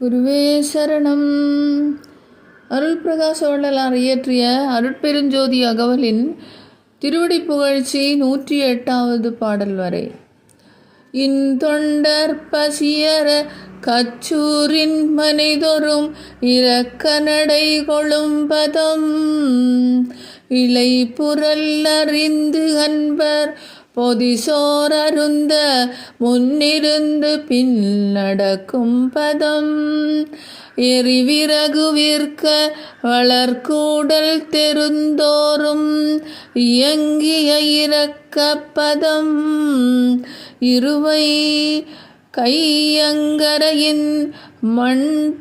குருவே சரணம். அருள் பிரகாச இயற்றிய அருட்பெருஞ்சோதி அகவலின் திருவடி புகழ்ச்சி நூற்றி எட்டாவது பாடல் வரை. இன்தொண்டர் பசியர கச்சூரின் மனைதொரும் இரக்க நடை கொளும் பதம். இலை புரல் அறிந்து அன்பர் பொதிசோரருந்த முன்னிருந்து பின் நடக்கும் பதம். எரிவிறகு விற்க வளர்கூடல் தெருந்தோறும் இயங்கிய இரக்கப்பதம் இருவை கையங்கரையின் மண்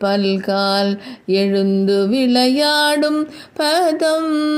பல்கால் எழுந்து விளையாடும் பதம்.